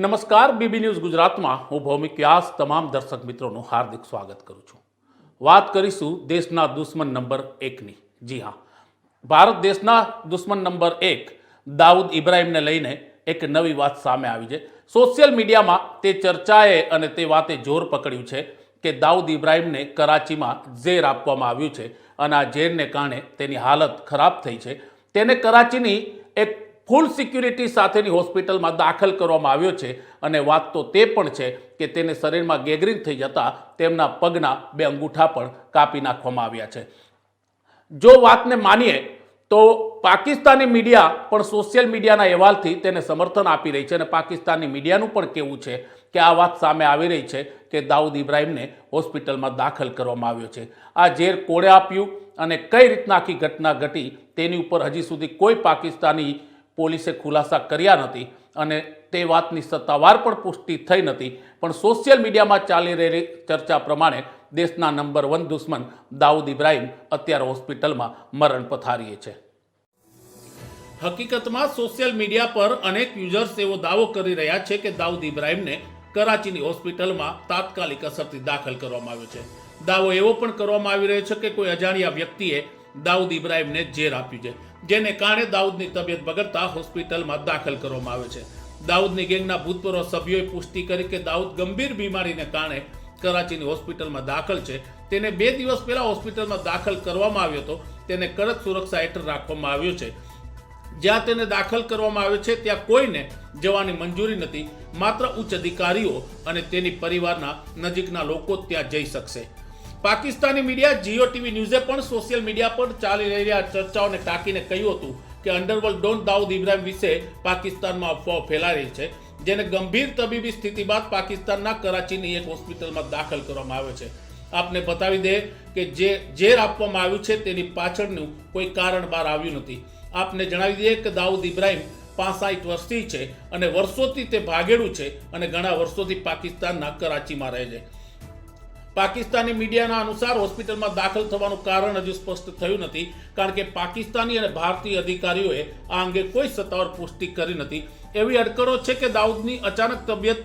નમસ્કાર, BB news ગુજરાતમાં. હું ભૌમિક વ્યાસ, તમામ દર્શક મિત્રોનું હાર્દિક સ્વાગત કરું છું. વાત કરીશું દેશના દુશ્મન નંબર એકની. જી હા. ભારત દેશના દુશ્મન નંબર એક, દાઉદ ઇબ્રાહીમને લઈને એક નવી વાત સામે આવી છે. સોશિયલ મીડિયામાં તે ચર્ચાએ અને તે વાતે જોર પકડ્યું છે કે દાઉદ ઇબ્રાહીમને કરાચીમાં ઝેર આપવામાં આવ્યું છે અને આ ઝેરને કારણે તેની હાલત ખરાબ થઈ છે. તેને કરાચીની એક ફૂલ સિક્યુરિટી સાથેની હોસ્પિટલમાં દાખલ કરવામાં આવ્યો છે. અને વાત તો તે પણ છે કે તેને શરીરમાં ગેગરિંગ થઈ જતાં તેમના પગના બે અંગૂઠા પણ કાપી નાખવામાં આવ્યા છે. જો વાતને માનીએ તો પાકિસ્તાની મીડિયા પણ સોશિયલ મીડિયાના અહેવાલથી તેને સમર્થન આપી રહી છે અને પાકિસ્તાની મીડિયાનું પણ કહેવું છે કે આ વાત સામે આવી રહી છે કે દાઉદ ઇબ્રાહિમને હોસ્પિટલમાં દાખલ કરવામાં આવ્યો છે. આ ઝેર કોણે આપ્યું અને કઈ રીતના આખી ઘટના ઘટી તેની ઉપર હજી સુધી કોઈ પાકિસ્તાની પોલીસે ખુલાસા કર્યા નથી અને તે વાતની સત્તાવાર પણ પુષ્ટિ થઈ નથી. પણ સોશિયલ મીડિયામાં ચાલી રહેલી ચર્ચા પ્રમાણે દેશના નંબર વન દુશ્મન દાઉદ ઇબ્રાહિમ અત્યારે હોસ્પિટલમાં મરણ પથારીએ છે. હકીકતમાં સોશિયલ મીડિયા પર અનેક યુઝર્સ એવો દાવો કરી રહ્યા છે કે દાઉદ ઇબ્રાહીમને કરાચીની હોસ્પિટલમાં તાત્કાલિક અસરથી દાખલ કરવામાં આવ્યો છે. દાવો એવો પણ કરવામાં આવી રહ્યો છે કે કોઈ અજાણ્યા વ્યક્તિએ દાઉદ ઇબ્રાહિમને ઝેર આપ્યું છે, જેને કારણે દાઉદની તબિયત બગડતા હોસ્પિટલમાં દાખલ કરવામાં આવે છે. દાઉદની ગેંગના ભૂતપૂર્વ સભ્યોએ પુષ્ટિ કરી કે દાઉદ ગંભીર બીમારીને કારણે કરાચીની હોસ્પિટલમાં દાખલ છે. તેને બે દિવસ પહેલા હોસ્પિટલમાં દાખલ કરવામાં આવ્યો હતો. તેને કડક સુરક્ષા હેઠળ રાખવામાં આવ્યો છે. જ્યાં તેને દાખલ કરવામાં આવ્યો છે, ત્યાં કોઈને જવાની મંજૂરી નથી. માત્ર ઉચ્ચ અધિકારીઓ અને તેની પરિવારના નજીકના લોકો ત્યાં જઈ શકશે. પાકિસ્તાની મીડિયા જીઓ ટીવી ન્યૂઝે પણ સોશિયલ મીડિયા પર ચાલી રહેલી ચર્ચાઓને ટાંકીને કહ્યું હતું કે અંડરવર્લ્ડ ડોન દાઉદ ઇબ્રાહિમ વિશે પાકિસ્તાનમાં અફવાઓ ફેલાઈ છે, જેને ગંભીર તબીબી સ્થિતિ બાદ પાકિસ્તાનના કરાચીની એક હોસ્પિટલમાં દાખલ કરવામાં આવે છે. આપને બતાવી દે કે જે ઝેર આપવામાં આવ્યું છે તેની પાછળનું કોઈ કારણ બહાર આવ્યું નથી. આપને જણાવી દઈએ કે દાઉદ ઇબ્રાહિમ પાસઠ વર્ષથી છે અને વર્ષોથી તે ભાગેડું છે અને ઘણા વર્ષોથી પાકિસ્તાનના કરાચીમાં રહે છે. પાકિસ્તાની મીડિયાના અનુસાર હોસ્પિટલમાં દાખલ થવાનું કારણ હજુ સ્પષ્ટ થયું નથી, કારણ કે પાકિસ્તાની અને ભારતીય અધિકારીઓએ આ અંગે કોઈ સત્તાવાર પુષ્ટિ કરી નથી. એવી અટકળો છે કે દાઉદની અચાનક તબિયત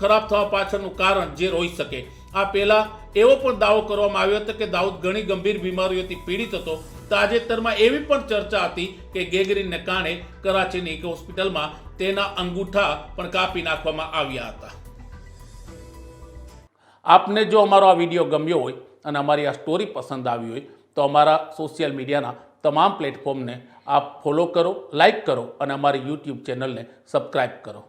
ખરાબ થવા પાછળનું કારણ જે હોઈ શકે. આ પહેલા એવો પણ દાવો કરવામાં આવ્યો હતો કે દાઉદ ઘણી ગંભીર બીમારીઓથી પીડિત હતો. તાજેતરમાં એવી પણ ચર્ચા હતી કે ગેગરીનને કારણે કરાચીની એક હોસ્પિટલમાં તેના અંગૂઠા પણ કાપી નાખવામાં આવ્યા હતા. આપને જો અમારો આ વીડિયો ગમ્યો હોય અને અમારી આ સ્ટોરી પસંદ આવી હોય, તો અમારા સોશિયલ મીડિયાના તમામ પ્લેટફોર્મને આપ ફોલો કરો લાઈક કરો અને અમારી યુટ્યુબ ચેનલને સબસ્ક્રાઈબ કરો.